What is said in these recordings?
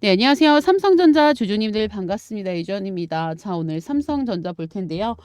네, 안녕하세요. 삼성전자 주주님들 반갑습니다. 이주연입니다. 자, 오늘 삼성전자 볼 텐데요.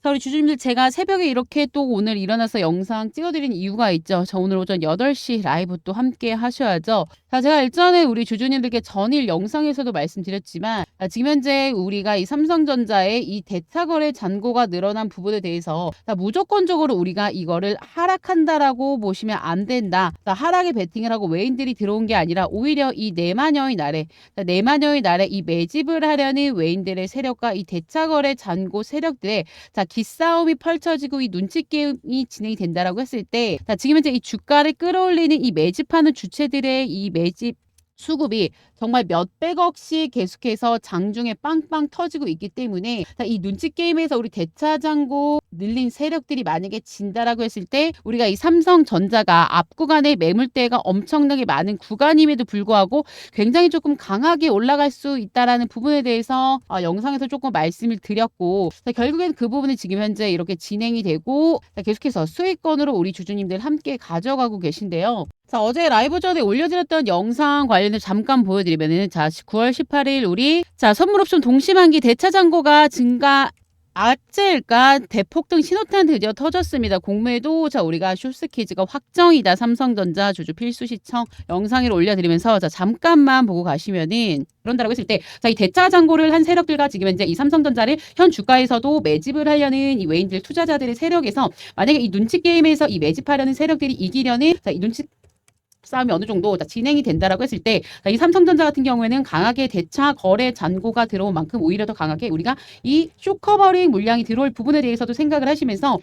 자, 우리 주주님들 제가 새벽에 이렇게 또 오늘 일어나서 영상 찍어드린 이유가 있죠. 자, 오늘 오전 8시 라이브 또 함께 하셔야죠. 자, 제가 일전에 우리 주주님들께 전일 영상에서도 말씀드렸지만 자, 지금 현재 우리가 이 삼성전자의 이 대차거래 잔고가 늘어난 부분에 대해서 자, 무조건적으로 우리가 이거를 하락한다라고 보시면 안 된다. 자, 하락에 베팅을 하고 외인들이 들어온 게 아니라 오히려 이 내마녀의 날에 자, 내마녀의 날에 이 매집을 하려는 외인들의 세력과 이 대차거래 잔고 세력들의 자, 기싸움이 펼쳐지고 이 눈치 게임이 진행이 된다라고 했을 때 자, 지금 현재 이 주가를 끌어올리는 이 매집하는 주체들의 이 매집 수급이 정말 몇백억씩 계속해서 장중에 빵빵 터지고 있기 때문에 자, 이 눈치 게임에서 우리 대차장고 늘린 세력들이 만약에 진다라고 했을 때 우리가 이 삼성전자가 앞 구간에 매물대가 엄청나게 많은 구간임에도 불구하고 굉장히 조금 강하게 올라갈 수 있다라는 부분에 대해서 아, 영상에서 조금 말씀을 드렸고 자, 결국엔 그 부분이 지금 현재 이렇게 진행이 되고 자, 계속해서 수익권으로 우리 주주님들 함께 가져가고 계신데요. 자, 어제 라이브 전에 올려드렸던 영상 관련해서 잠깐 보여드 리면은, 자, 9월 18일 우리, 자, 선물 옵션 동시만기 대차 잔고가 증가, 악재일까 대폭 등 신호탄 드디어 터졌습니다. 공매도 자 우리가 쇼스키즈가 확정이다 삼성전자 주주 필수 시청 영상을 올려드리면서 자 잠깐만 보고 가시면은 그런다라고 했을 때 자 이 대차 잔고를 한 세력들과 지금 현재 이 삼성전자를 현 주가에서도 매집을 하려는 이 외인들 투자자들의 세력에서 만약에 이 눈치 게임에서 이 매집하려는 세력들이 이기려는 자 이 눈치 싸움이 어느 정도 다 진행이 된다라고 했을 때 이 삼성전자 같은 경우에는 강하게 대차 거래 잔고가 들어온 만큼 오히려 더 강하게 우리가 이 쇼커버링 물량이 들어올 부분에 대해서도 생각을 하시면서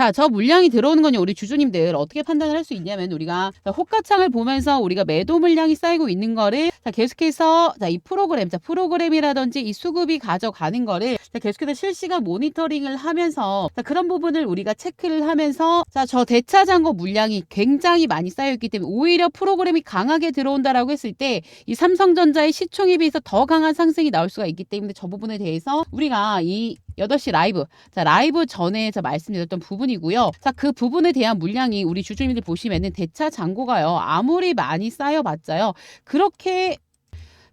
자, 저 물량이 들어오는 건요, 우리 주주님들 어떻게 판단을 할 수 있냐면 우리가 자, 호가창을 보면서 우리가 매도 물량이 쌓이고 있는 거를 자, 계속해서 자, 이 프로그램, 자, 프로그램이라든지 이 수급이 가져가는 거를 자, 계속해서 실시간 모니터링을 하면서 자, 그런 부분을 우리가 체크를 하면서 자, 저 대차 잔고 물량이 굉장히 많이 쌓여 있기 때문에 오히려 프로그램이 강하게 들어온다라고 했을 때 이 삼성전자의 시총에 비해서 더 강한 상승이 나올 수가 있기 때문에 저 부분에 대해서 우리가 이 8시 라이브. 자, 라이브 전에 저 말씀드렸던 부분이고요. 자, 그 부분에 대한 물량이 우리 주주님들 보시면은 대차 잔고가요. 아무리 많이 쌓여봤자요. 그렇게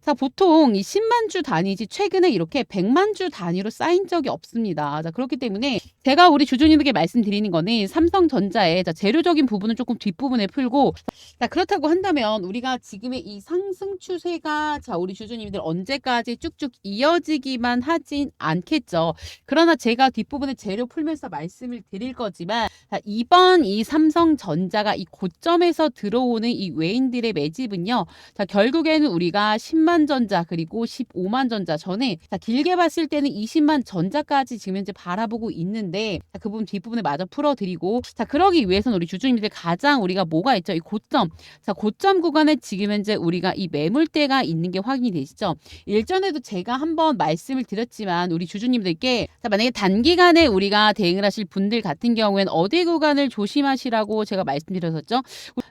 자, 보통 이 10만 주 단위지 최근에 이렇게 100만 주 단위로 쌓인 적이 없습니다. 자, 그렇기 때문에 제가 우리 주주님에게 말씀드리는 거는 삼성전자의 자, 재료적인 부분은 조금 뒷부분에 풀고 자, 그렇다고 한다면 우리가 지금의 이 상승 추세가 자, 우리 주주님들 언제까지 쭉쭉 이어지기만 하진 않겠죠. 그러나 제가 뒷부분에 재료 풀면서 말씀을 드릴 거지만 자, 이번 이 삼성전자가 이 고점에서 들어오는 이 외인들의 매집은요. 자, 결국에는 우리가 10만 전자 그리고 15만 전자 전에 자, 길게 봤을 때는 20만 전자까지 지금 현재 바라보고 있는데 자, 그 부분 뒷부분에 마저 풀어드리고 자 그러기 위해서는 우리 주주님들 가장 우리가 뭐가 있죠? 이 고점 자 고점 구간에 지금 현재 우리가 이 매물대가 있는 게 확인이 되시죠? 일전에도 제가 한번 말씀을 드렸지만 우리 주주님들께 자 만약에 단기간에 우리가 대응을 하실 분들 같은 경우에는 어디 구간을 조심하시라고 제가 말씀드렸었죠?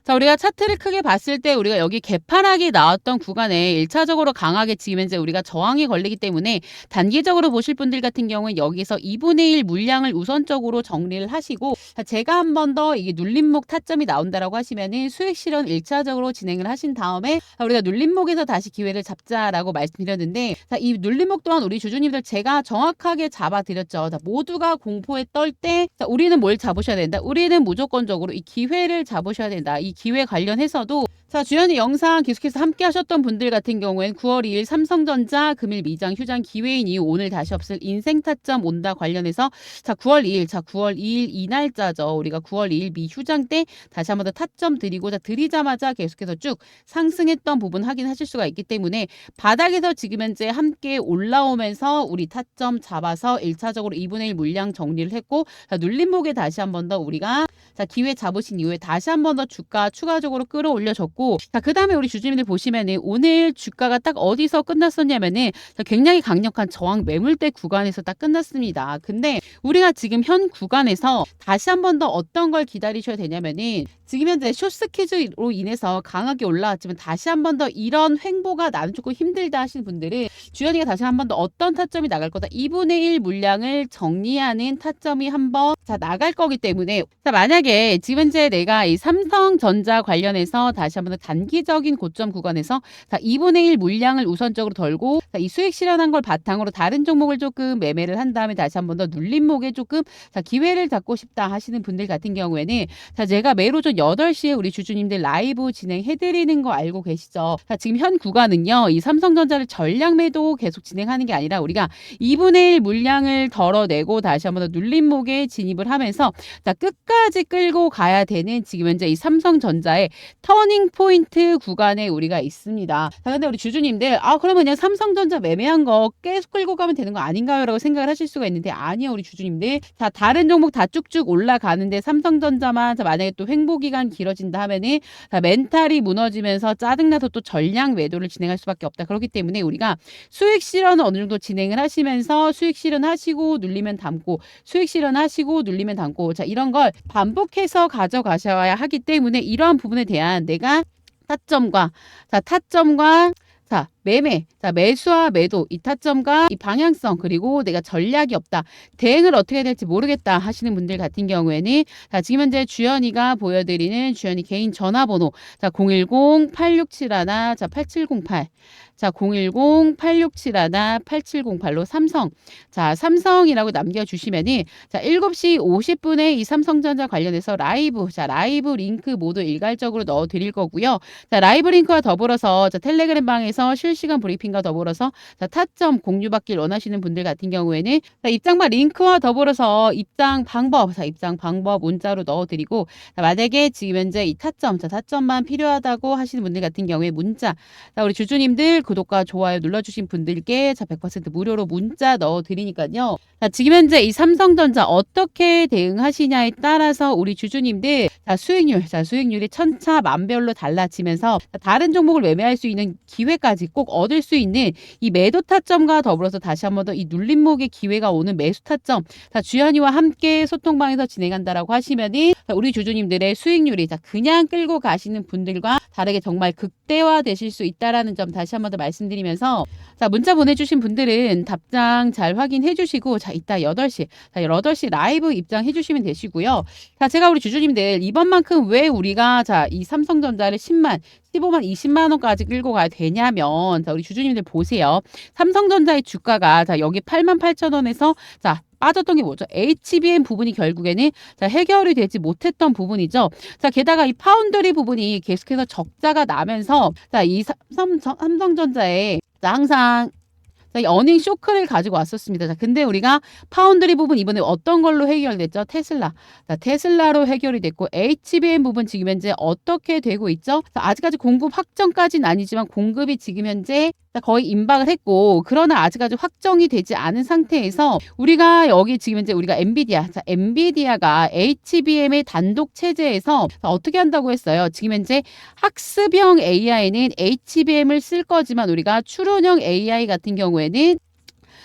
자 우리가 차트를 크게 봤을 때 우리가 여기 개판하게 나왔던 구간에 1차적으로 강하게 지금 현재 우리가 저항이 걸리기 때문에 단기적으로 보실 분들 같은 경우에 여기서 2분의 1 물량을 우선적으로 정리를 하시고 자, 제가 한 번 더 이게 눌림목 타점이 나온다라고 하시면은 수익 실현 1차적으로 진행을 하신 다음에 자, 우리가 눌림목에서 다시 기회를 잡자라고 말씀드렸는데 자, 이 눌림목 또한 우리 주주님들 제가 정확하게 잡아드렸죠. 자, 모두가 공포에 떨 때 우리는 뭘 잡으셔야 된다. 우리는 무조건적으로 이 기회를 잡으셔야 된다. 이 기회 관련해서도 자, 주연이 영상 계속해서 함께 하셨던 분들 같은 경우엔 9월 2일 삼성전자 금일 미장 휴장 기회인 이후 오늘 다시 없을 인생 타점 온다 관련해서 자, 9월 2일, 자, 9월 2일 이 날짜죠. 우리가 9월 2일 미 휴장 때 다시 한번 더 타점 드리고 자, 드리자마자 계속해서 쭉 상승했던 부분 확인하실 수가 있기 때문에 바닥에서 지금 현재 함께 올라오면서 우리 타점 잡아서 1차적으로 2분의 1 물량 정리를 했고 자, 눌림목에 다시 한번 더 우리가 자, 기회 잡으신 이후에 다시 한 번 더 주가 추가적으로 끌어올려 줬고 자, 그다음에 우리 주주님들 보시면은 오늘 주가가 딱 어디서 끝났었냐면은 자, 굉장히 강력한 저항 매물대 구간에서 딱 끝났습니다. 근데 우리가 지금 현 구간에서 다시 한 번 더 어떤 걸 기다리셔야 되냐면은 지금 현재 쇼스 퀴즈로 인해서 강하게 올라왔지만 다시 한 번 더 이런 횡보가 나는 조금 힘들다 하시는 분들은 주연이가 다시 한 번 더 어떤 타점이 나갈 거다. 2분의 1 물량을 정리하는 타점이 한번 자 나갈 거기 때문에 자 만약에 지금 현재 내가 이 삼성전자 관련해서 다시 한 번 더 단기적인 고점 구간에서 자 2분의 1 물량을 우선적으로 덜고 자, 이 수익 실현한 걸 바탕으로 다른 종목을 조금 매매를 한 다음에 다시 한 번 더 눌림목에 조금 자 기회를 잡고 싶다 하시는 분들 같은 경우에는 자 제가 매일 오전 8시에 우리 주주님들 라이브 진행해드리는 거 알고 계시죠? 자 지금 현 구간은요 이 삼성전자를 전량 매도 계속 진행하는 게 아니라 우리가 2분의 1 물량을 덜어내고 다시 한번 더 눌림목에 진입을 하면서 자 끝까지 끌고 가야 되는 지금 현재 이 삼성전자의 터닝 포인트 구간에 우리가 있습니다. 자 근데 우리 주주님들 아 그러면 그냥 삼성전자 매매한 거 계속 끌고 가면 되는 거 아닌가요? 라고 생각을 하실 수가 있는데 아니요 우리 주주님들 자 다른 종목 다 쭉쭉 올라가는데 삼성전자만 자 만약에 또기 간 길어진다 하면은 자 멘탈이 무너지면서 짜증나서 또 전량 매도를 진행할 수밖에 없다. 그렇기 때문에 우리가 수익 실현을 어느 정도 진행을 하시면서 수익 실현하시고 눌리면 담고 수익 실현하시고 눌리면 담고 자 이런 걸 반복해서 가져가셔야 하기 때문에 이러한 부분에 대한 내가 타점과 자 타점과 자 매매 자 매수와 매도 이 타점과 이 방향성 그리고 내가 전략이 없다 대응을 어떻게 해야 될지 모르겠다 하시는 분들 같은 경우에는 자 지금 현재 주연이가 보여드리는 주연이 개인 전화번호 자 010-867자8708 자, 010-867-8708로 삼성. 자, 삼성이라고 남겨주시면은, 자, 7시 50분에 이 삼성전자 관련해서 라이브, 자, 라이브 링크 모두 일괄적으로 넣어 드릴 거고요. 자, 라이브 링크와 더불어서, 자, 텔레그램 방에서 실시 간 브리핑과 더불어서, 자, 타점 공유받길 원하시는 분들 같은 경우에는, 자, 입장만 링크와 더불어서 입장 방법, 자, 입장 방법 문자로 넣어 드리고, 자, 만약에 지금 현재 이 타점, 자, 타점만 필요하다고 하시는 분들 같은 경우에 문자, 자, 우리 주주님들 구독과 좋아요 눌러주신 분들께 자, 100% 무료로 문자 넣어드리니까요. 자, 지금 현재 이 삼성전자 어떻게 대응하시냐에 따라서 우리 주주님들 자, 수익률, 자, 수익률이 천차만별로 달라지면서 자, 다른 종목을 매매할 수 있는 기회까지 꼭 얻을 수 있는 이 매도 타점과 더불어서 다시 한번 더 이 눌림목의 기회가 오는 매수 타점 자, 주연이와 함께 소통방에서 진행한다라고 하시면은 자, 우리 주주님들의 수익률이 자, 그냥 끌고 가시는 분들과 다르게 정말 극대화 되실 수 있다라는 점 다시 한번 더 말씀드리면서 자, 문자 보내주신 분들은 답장 잘 확인해 주시고 자, 이따 8시 자, 8시 라이브 입장해 주시면 되시고요. 자, 제가 우리 주주님들 이번만큼 왜 우리가 자, 이 삼성전자를 10만 15만 20만 원까지 끌고 가야 되냐면 자, 우리 주주님들 보세요. 삼성전자의 주가가 자, 여기 8만 8천 원에서 자, 빠졌던 게 뭐죠? HBM 부분이 결국에는 자, 해결이 되지 못했던 부분이죠. 자, 게다가 이 파운드리 부분이 계속해서 적자가 나면서 자, 이 삼, 삼성전자에 자, 항상 자, 이 어닝 쇼크를 가지고 왔었습니다. 자, 근데 우리가 파운드리 부분 이번에 어떤 걸로 해결됐죠? 테슬라. 자, 테슬라로 해결이 됐고 HBM 부분 지금 현재 어떻게 되고 있죠? 자, 아직까지 공급 확정까지는 아니지만 공급이 지금 현재 거의 임박을 했고 그러나 아직까지 확정이 되지 않은 상태에서 우리가 여기 지금 현재 우리가 엔비디아 자 엔비디아가 HBM의 단독 체제에서 어떻게 한다고 했어요. 지금 현재 학습형 AI는 HBM을 쓸 거지만 우리가 추론형 AI 같은 경우에는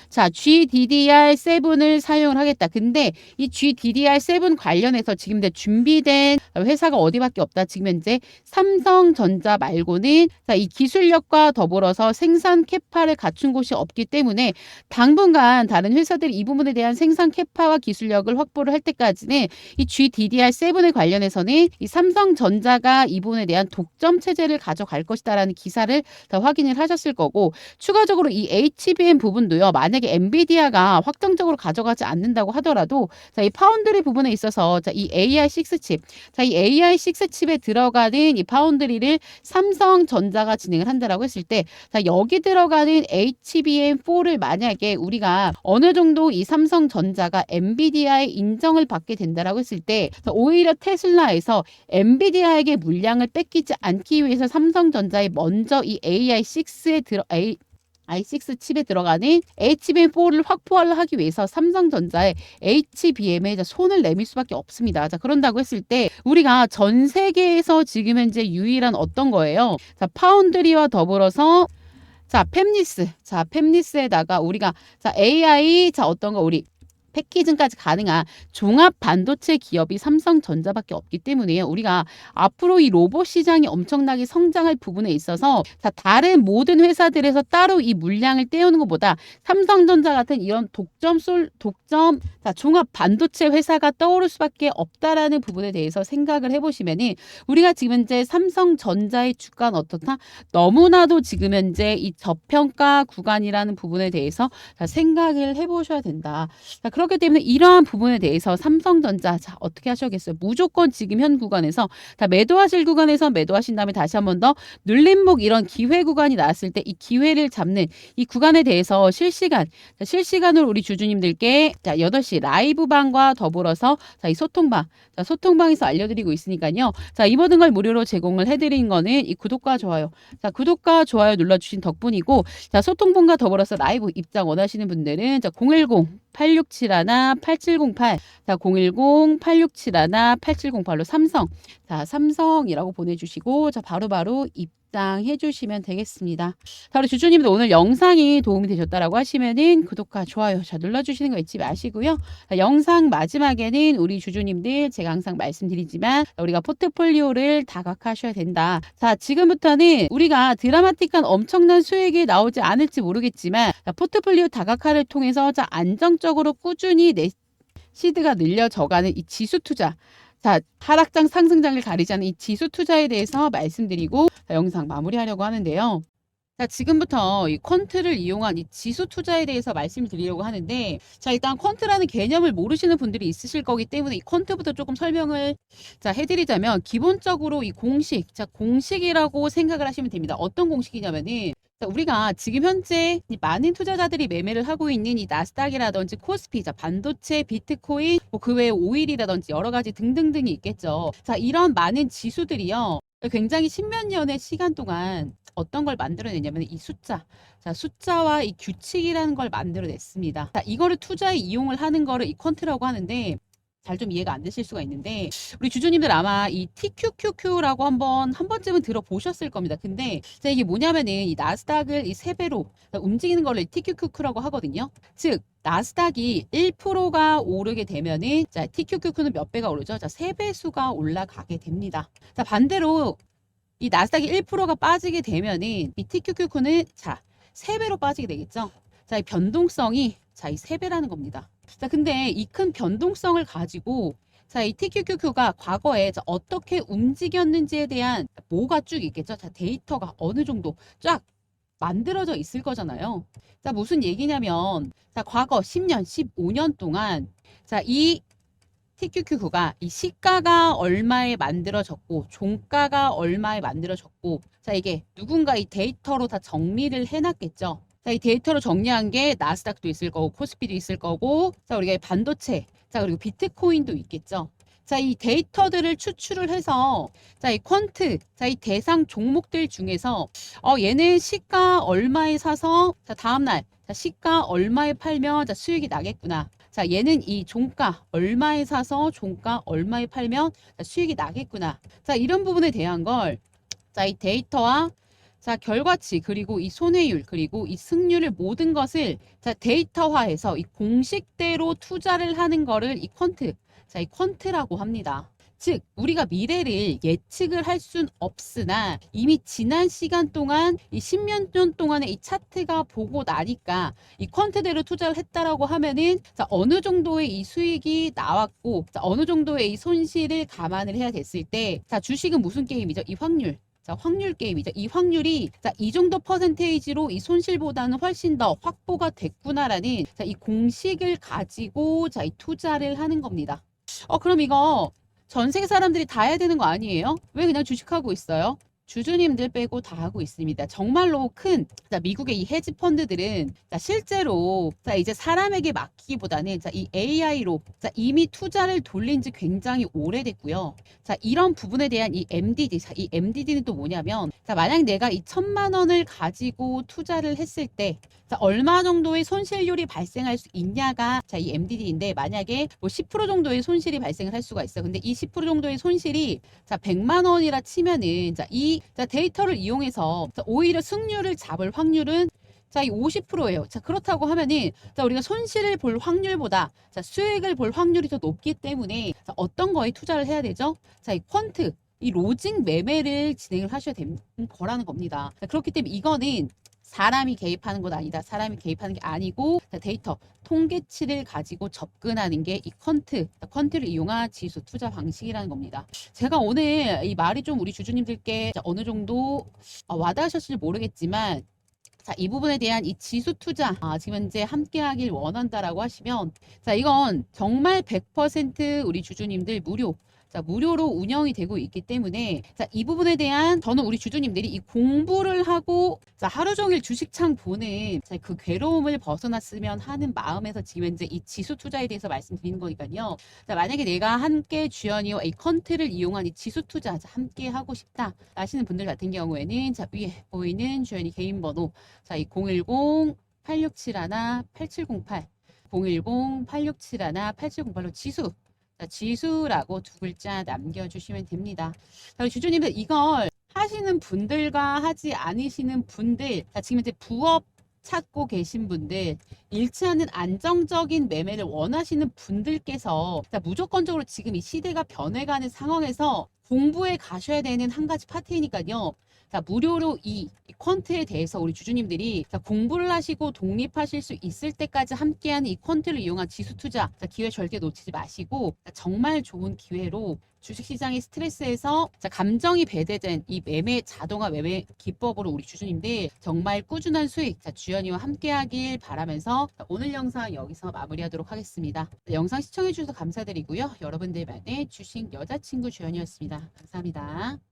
자, GDDR7을 사용을 하겠다. 근데 이 GDDR7 관련해서 지금 이제 준비된 회사가 어디밖에 없다. 지금 현재 삼성전자 말고는 자, 이 기술력과 더불어서 생산 캐파를 갖춘 곳이 없기 때문에 당분간 다른 회사들이 이 부분에 대한 생산 캐파와 기술력을 확보를 할 때까지는 이 GDDR7에 관련해서는 이 삼성전자가 이 부분에 대한 독점 체제를 가져갈 것이다라는 기사를 더 확인을 하셨을 거고 추가적으로 이 HBM 부분도요. 만약 만약에 엔비디아가 확정적으로 가져가지 않는다고 하더라도 자, 이 파운드리 부분에 있어서 자, 이 AI6 칩, 자, 이 AI6 칩에 들어가는 이 파운드리를 삼성전자가 진행을 한다라고 했을 때 자, 여기 들어가는 HBM4를 만약에 우리가 어느 정도 이 삼성전자가 엔비디아의 인정을 받게 된다라고 했을 때 자, 오히려 테슬라에서 엔비디아에게 물량을 뺏기지 않기 위해서 삼성전자에 먼저 이 AI6에 들어 A i6 칩에 들어가는 HBM4를 확보하려 하기 위해서 삼성전자의 HBM에 손을 내밀 수밖에 없습니다. 자, 그런다고 했을 때 우리가 전 세계에서 지금 현재 유일한 어떤 거예요? 자, 파운드리와 더불어서 자, 팹리스. 자, 팹리스에다가 우리가 자, AI 자, 어떤 거 우리 패키징까지 가능한 종합 반도체 기업이 삼성전자밖에 없기 때문에요. 우리가 앞으로 이 로봇 시장이 엄청나게 성장할 부분에 있어서 자, 다른 모든 회사들에서 따로 이 물량을 떼우는 것보다 삼성전자 같은 이런 독점 솔 독점 자, 종합 반도체 회사가 떠오를 수밖에 없다라는 부분에 대해서 생각을 해보시면은 우리가 지금 현재 삼성전자의 주가는 어떻다? 너무나도 지금 현재 이 저평가 구간이라는 부분에 대해서 자, 생각을 해보셔야 된다. 자, 그 렇기 때문에 이러한 부분에 대해서 삼성전자 자, 어떻게 하셔야겠어요? 무조건 지금 현 구간에서 다 매도하실 구간에서 매도하신 다음에 다시 한 번 더 눌림목 이런 기회 구간이 나왔을 때 이 기회를 잡는 이 구간에 대해서 실시간 자, 실시간으로 우리 주주님들께 자, 8시 라이브 방과 더불어서 자, 이 소통방 자, 소통방에서 알려드리고 있으니까요. 자, 이 모든 걸 무료로 제공을 해드린 거는 이 구독과 좋아요. 자, 구독과 좋아요 눌러주신 덕분이고, 자, 소통방과 더불어서 라이브 입장 원하시는 분들은 자, 010 867하나 8708, 자, 010 867하나 8708로 삼성, 자, 삼성이라고 보내주시고, 자, 바로바로 입 장 해 주시면 되겠습니다. 자, 우리 주주님들 오늘 영상이 도움이 되셨다라고 하시면은 구독과 좋아요 자 눌러주시는 거 잊지 마시고요. 자, 영상 마지막에는 우리 주주님들 제가 항상 말씀드리지만 우리가 포트폴리오를 다각하셔야 된다. 자 지금부터는 우리가 드라마틱한 엄청난 수익이 나오지 않을지 모르겠지만 자, 포트폴리오 다각화를 통해서 자 안정적으로 꾸준히 내 시드가 늘려져가는 이 지수 투자 자, 하락장 상승장을 가리지 않는 이 지수 투자에 대해서 말씀드리고 자, 영상 마무리하려고 하는데요. 자, 지금부터 이 퀀트를 이용한 이 지수 투자에 대해서 말씀드리려고 하는데, 자, 일단 퀀트라는 개념을 모르시는 분들이 있으실 거기 때문에 이 퀀트부터 조금 설명을 자, 해드리자면, 기본적으로 이 공식, 자, 공식이라고 생각을 하시면 됩니다. 어떤 공식이냐면은, 자, 우리가 지금 현재 이 많은 투자자들이 매매를 하고 있는 이 나스닥이라든지 코스피, 자, 반도체, 비트코인, 뭐 그 외에 오일이라든지 여러 가지 등등등이 있겠죠. 자, 이런 많은 지수들이요. 굉장히 십몇 년의 시간 동안 어떤 걸 만들어내냐면 이 숫자. 자, 숫자와 이 규칙이라는 걸 만들어냈습니다. 자, 이거를 투자에 이용을 하는 거를 이 퀀트라고 하는데 잘 좀 이해가 안 되실 수가 있는데 우리 주주님들 아마 이 TQQQ라고 한번 한 번쯤은 들어보셨을 겁니다. 근데 자, 이게 뭐냐면은 이 나스닥을 이 세 배로 움직이는 거를 TQQQ라고 하거든요. 즉 나스닥이 1%가 오르게 되면은 자 TQQQ는 몇 배가 오르죠? 자, 세 배수가 올라가게 됩니다. 자, 반대로 이 나스닥이 1%가 빠지게 되면은 이 TQQQ는 자, 세 배로 빠지게 되겠죠? 자, 이 변동성이 자, 이세 배라는 겁니다. 자, 근데 이 큰 변동성을 가지고 자, 이 TQQQ가 과거에 자, 어떻게 움직였는지에 대한 뭐가 쭉 있겠죠? 자, 데이터가 어느 정도 쫙 만들어져 있을 거잖아요. 자, 무슨 얘기냐면, 자, 과거 10년, 15년 동안, 자, 이 TQQQ가 이 시가가 얼마에 만들어졌고, 종가가 얼마에 만들어졌고, 자, 이게 누군가 이 데이터로 다 정리를 해놨겠죠. 자, 이 데이터로 정리한 게 나스닥도 있을 거고, 코스피도 있을 거고, 자, 우리가 이 반도체, 자, 그리고 비트코인도 있겠죠. 자, 이 데이터들을 추출을 해서, 자, 이 퀀트, 자, 이 대상 종목들 중에서, 어, 얘는 시가 얼마에 사서, 자, 다음 날, 자, 시가 얼마에 팔면, 자, 수익이 나겠구나. 자, 얘는 이 종가 얼마에 사서 종가 얼마에 팔면 자, 수익이 나겠구나. 자, 이런 부분에 대한 걸, 자, 이 데이터와 자, 결과치, 그리고 이 손해율, 그리고 이 승률을 모든 것을 자, 데이터화해서 이 공식대로 투자를 하는 거를 이 퀀트, 자, 이 퀀트라고 합니다. 즉, 우리가 미래를 예측을 할 순 없으나 이미 지난 시간 동안 이 십몇 년 동안의 이 차트가 보고 나니까 이 퀀트대로 투자를 했다라고 하면은 자, 어느 정도의 이 수익이 나왔고 자, 어느 정도의 이 손실을 감안을 해야 됐을 때 자, 주식은 무슨 게임이죠? 이 확률. 자, 확률 게임이죠. 이 확률이 자, 이 정도 퍼센테이지로 이 손실보다는 훨씬 더 확보가 됐구나라는 자, 이 공식을 가지고 자, 이 투자를 하는 겁니다. 어, 그럼 이거 전 세계 사람들이 다 해야 되는 거 아니에요? 왜 그냥 주식하고 있어요? 주주님들 빼고 다 하고 있습니다. 정말로 큰 자, 미국의 이 헤지 펀드들은 자, 실제로 자, 이제 사람에게 맡기기보다는 자, 이 AI로 자, 이미 투자를 돌린 지 굉장히 오래됐고요. 자, 이런 부분에 대한 이 MDD, 자, 이 MDD는 또 뭐냐면 자, 만약 내가 이 천만 원을 가지고 투자를 했을 때 자, 얼마 정도의 손실률이 발생할 수 있냐가 자, 이 MDD인데 만약에 뭐 10% 정도의 손실이 발생을 할 수가 있어. 근데 이 10% 정도의 손실이 자, 100만 원이라 치면은 자, 이 자, 데이터를 이용해서 자, 오히려 승률을 잡을 확률은 자, 이 50%예요. 자, 그렇다고 하면은 자, 우리가 손실을 볼 확률보다 자, 수익을 볼 확률이 더 높기 때문에 자, 어떤 거에 투자를 해야 되죠? 자, 이 퀀트 이 로징 매매를 진행을 하셔야 되는 거라는 겁니다. 자, 그렇기 때문에 이거는 사람이 개입하는 건 아니다. 사람이 개입하는 게 아니고 자, 데이터 통계치를 가지고 접근하는 게 이 퀀트, 자, 퀀트를 이용한 지수 투자 방식이라는 겁니다. 제가 오늘 이 말이 좀 우리 주주님들께 자, 어느 정도 어, 와닿으셨을지 모르겠지만 자, 이 부분에 대한 이 지수 투자, 아, 지금 현재 함께 하길 원한다라고 하시면, 자, 이건 정말 100% 우리 주주님들 무료, 자, 무료로 운영이 되고 있기 때문에, 자, 이 부분에 대한 저는 우리 주주님들이 이 공부를 하고, 자, 하루 종일 주식창 보는, 자, 그 괴로움을 벗어났으면 하는 마음에서 지금 현재 이 지수 투자에 대해서 말씀드리는 거니까요. 자, 만약에 내가 함께 주연이와 이 컨트를 이용한 이 지수 투자, 자, 함께 하고 싶다 하시는 분들 같은 경우에는, 자, 위에 보이는 주연이 개인 번호, 자, 이 010-8671-8708, 010-8671-8708로 지수, 자, 지수라고 두 글자 남겨주시면 됩니다. 주주님들 이걸 하시는 분들과 하지 않으시는 분들, 자, 지금 이제 부업 찾고 계신 분들, 않는 안정적인 매매를 원하시는 분들께서 자, 무조건적으로 지금 이 시대가 변해가는 상황에서 공부에 가셔야 되는 한 가지 파트이니까요. 자, 무료로 이, 이 퀀트에 대해서 우리 주주님들이 자, 공부를 하시고 독립하실 수 있을 때까지 함께하는 이 퀀트를 이용한 지수 투자 자, 기회 절대 놓치지 마시고 자, 정말 좋은 기회로 주식시장의 스트레스에서 자, 감정이 배제된 이 매매 자동화 매매 기법으로 우리 주주님들 정말 꾸준한 수익 자, 주연이와 함께하길 바라면서 자, 오늘 영상 여기서 마무리하도록 하겠습니다. 자, 영상 시청해 주셔서 감사드리고요. 여러분들만의 주식 여자친구 주연이었습니다. 감사합니다.